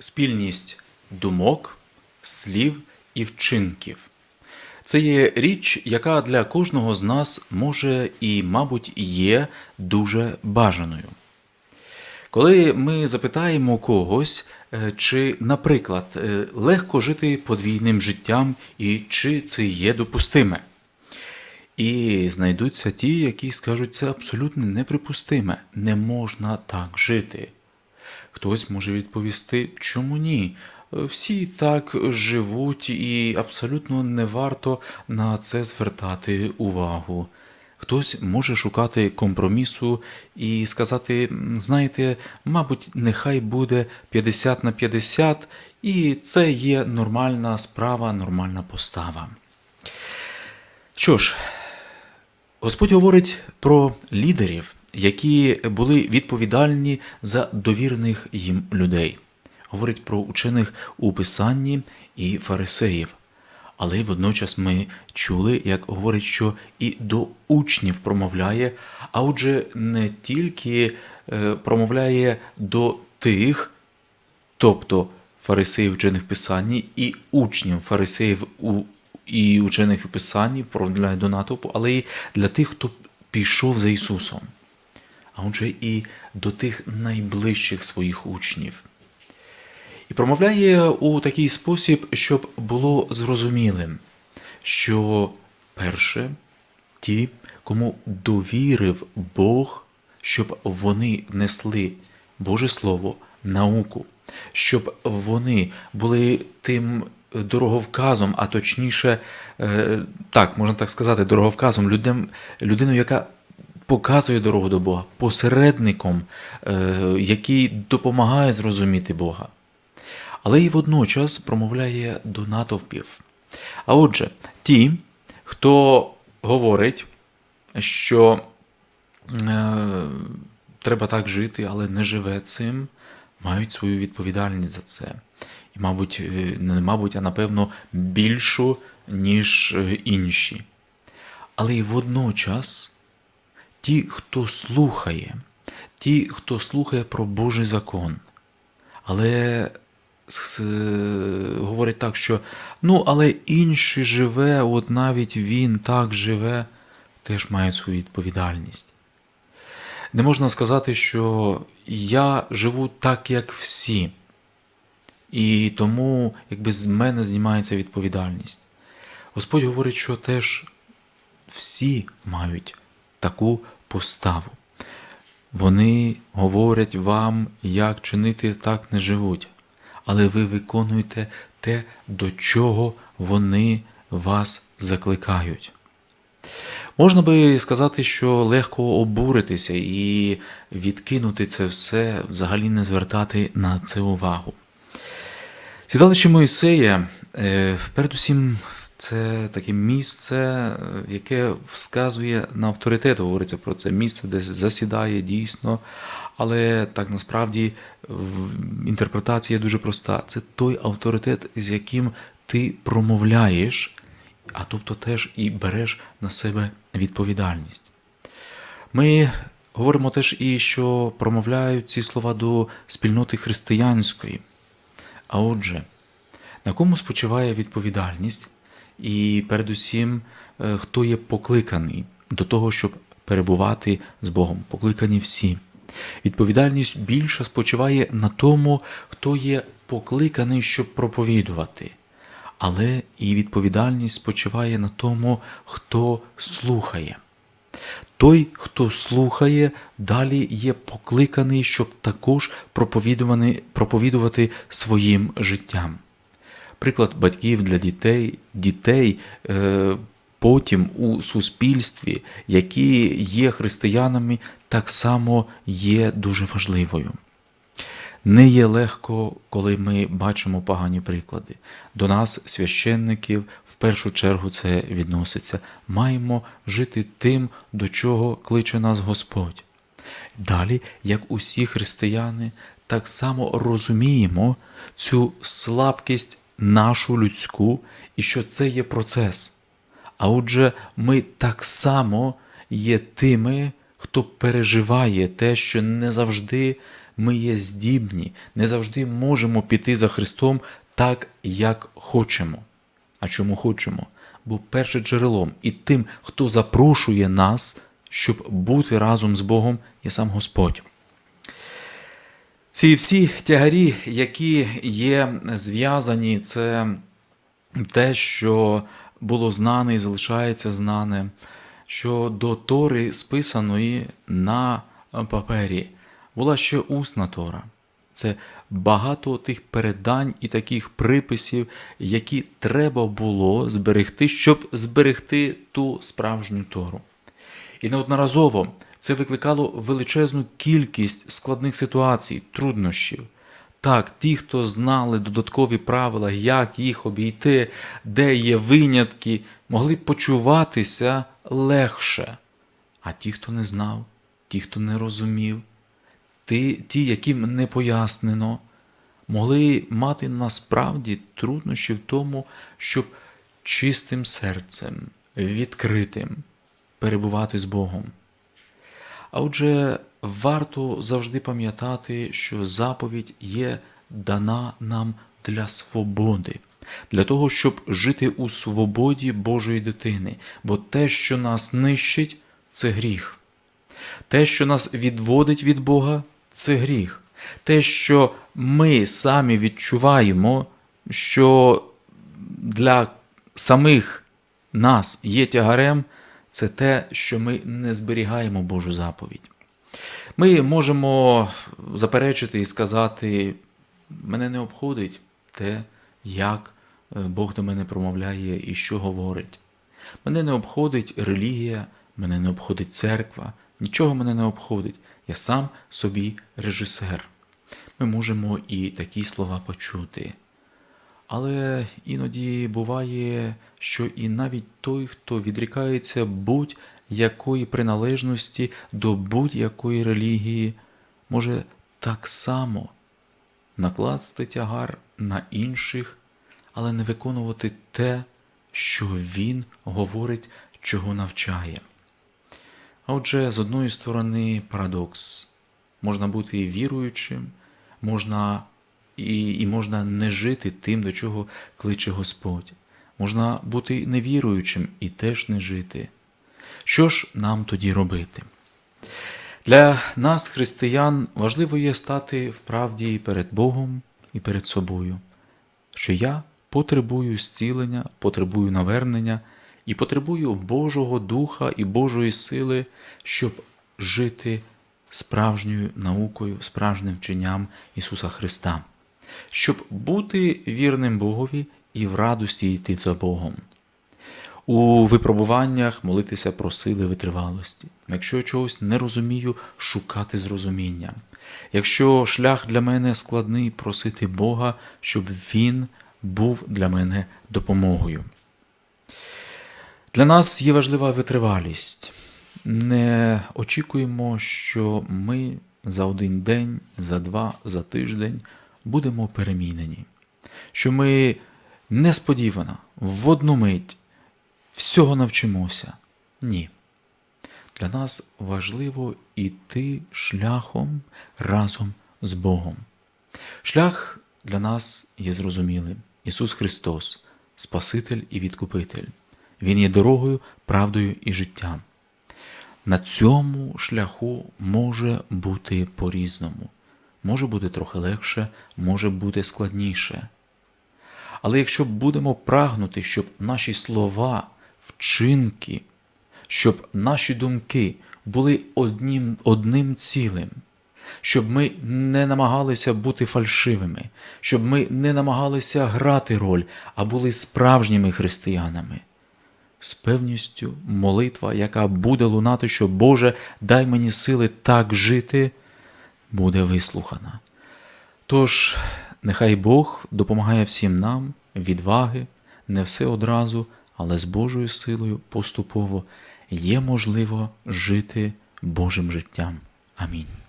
спільність думок, слів і вчинків. Це є річ, яка для кожного з нас може і, мабуть, є дуже бажаною. Коли ми запитаємо когось, е, чи, наприклад, е, легко жити подвійним життям і чи це є допустиме, і знайдуться ті, які скажуть, це абсолютно неприпустиме, не можна так жити. Хтось може відповісти, чому ні? Всі так живуть і абсолютно не варто на це звертати увагу. Хтось може шукати компромісу і сказати, знаєте, мабуть, нехай буде 50 на 50, і це є нормальна справа, нормальна постава. Що ж, Господь говорить про лідерів, які були відповідальні за довірених їм людей. Говорить про учених у Писанні і фарисеїв. Але водночас ми чули, як говорить, що і до учнів промовляє, а отже, не тільки е, промовляє до тих, тобто фарисеїв вчених Писанні і учнів фарисеїв у, і учених у Писанні, промовляє до натовпу, але й для тих, хто пішов за Ісусом, а отже, і до тих найближчих своїх учнів. І промовляє у такий спосіб, щоб було зрозумілим, що перше, ті, кому довірив Бог, щоб вони несли Боже Слово, науку, щоб вони були тим дороговказом, а точніше, е, так, можна так сказати, дороговказом, людям, людиною, яка показує дорогу до Бога, посередником, е, який допомагає зрозуміти Бога але й водночас промовляє до натовпів. А отже, ті, хто говорить, що е, треба так жити, але не живе цим, мають свою відповідальність за це. І, мабуть, е, не мабуть, а напевно більшу, ніж е, інші. Але й водночас ті, хто слухає, ті, хто слухає про Божий закон, але говорить так, що ну, але інший живе, от навіть він так живе, теж має свою відповідальність. Не можна сказати, що я живу так, як всі, і тому якби з мене знімається відповідальність. Господь говорить, що теж всі мають таку поставу. Вони говорять вам, як чинити, так не живуть але ви виконуєте те, до чого вони вас закликають. Можна би сказати, що легко обуритися і відкинути це все, взагалі не звертати на це увагу. Сідалище Моїсея, е, передусім, це таке місце, е, яке вказує на авторитет, говориться про це місце, де засідає дійсно, але так насправді інтерпретація дуже проста. Це той авторитет, з яким ти промовляєш, а тобто теж і береш на себе відповідальність. Ми говоримо теж і що промовляють ці слова до спільноти християнської. А отже, на кому спочиває відповідальність, і передусім, е, хто є покликаний до того, щоб перебувати з Богом, покликані всі. Відповідальність більше спочиває на тому, хто є покликаний, щоб проповідувати. Але і відповідальність спочиває на тому, хто слухає. Той, хто слухає, далі є покликаний, щоб також проповідувати своїм життям. Приклад батьків для дітей, дітей е, потім у суспільстві, які є християнами, так само є дуже важливою. Не є легко, коли ми бачимо погані приклади. До нас, священників, в першу чергу це відноситься. Маємо жити тим, до чого кличе нас Господь. Далі, як усі християни, так само розуміємо цю слабкість нашу людську, і що це є процес. А отже, ми так само є тими, хто переживає те, що не завжди ми є здібні, не завжди можемо піти за Христом так, як хочемо. А чому хочемо? Бо перше джерелом і тим, хто запрошує нас, щоб бути разом з Богом, є сам Господь. Ці всі тягарі, які є зв'язані, це те, що було знане і залишається знане, що до Тори списаної на папері була ще усна Тора. Це багато тих передань і таких приписів, які треба було зберегти, щоб зберегти ту справжню Тору. І неодноразово це викликало величезну кількість складних ситуацій, труднощів. Так, ті, хто знали додаткові правила, як їх обійти, де є винятки, могли почуватися легше. А ті, хто не знав, ті, хто не розумів, ті, ті, яким не пояснено, могли мати насправді труднощі в тому, щоб чистим серцем, відкритим перебувати з Богом. А отже, варто завжди пам'ятати, що заповідь є дана нам для свободи, для того, щоб жити у свободі Божої дитини, бо те, що нас нищить, це гріх. Те, що нас відводить від Бога, це гріх. Те, що ми самі відчуваємо, що для самих нас є тягарем, це те, що ми не зберігаємо Божу заповідь. Ми можемо заперечити і сказати, мене не обходить те, як е, Бог до мене промовляє і що говорить. Мене не обходить релігія, мене не обходить церква, нічого мене не обходить. Я сам собі режисер. Ми можемо і такі слова почути. Але іноді буває, що і навіть той, хто відрікається будь-якої приналежності до будь-якої релігії, може так само накласти тягар на інших, але не виконувати те, що він говорить, чого навчає. Отже, з одної сторони, парадокс можна бути віруючим, можна і, і можна не жити тим, до чого кличе Господь. Можна бути невіруючим і теж не жити. Що ж нам тоді робити? Для нас, християн, важливо є стати в правді перед Богом і перед собою, що я потребую зцілення, потребую навернення і потребую Божого Духа і Божої сили, щоб жити справжньою наукою, справжнім вченням Ісуса Христа щоб бути вірним Богові і в радості йти за Богом. У випробуваннях молитися про сили витривалості. Якщо я чогось не розумію, шукати зрозуміння. Якщо шлях для мене складний, просити Бога, щоб Він був для мене допомогою. Для нас є важлива витривалість. Не очікуємо, що ми за один день, за два, за тиждень будемо перемінені, що ми несподівано, в одну мить всього навчимося. Ні. Для нас важливо йти шляхом разом з Богом. Шлях для нас є зрозумілим. Ісус Христос, Спаситель і Відкупитель. Він є дорогою, правдою і життям. На цьому шляху може бути по-різному. Може бути трохи легше, може бути складніше. Але якщо будемо прагнути, щоб наші слова, вчинки, щоб наші думки були одним, одним цілим, щоб ми не намагалися бути фальшивими, щоб ми не намагалися грати роль, а були справжніми християнами. З певністю молитва, яка буде лунати, що Боже, дай мені сили так жити буде вислухана. Тож, нехай Бог допомагає всім нам, відваги, не все одразу, але з Божою силою поступово є можливо жити Божим життям. Амінь.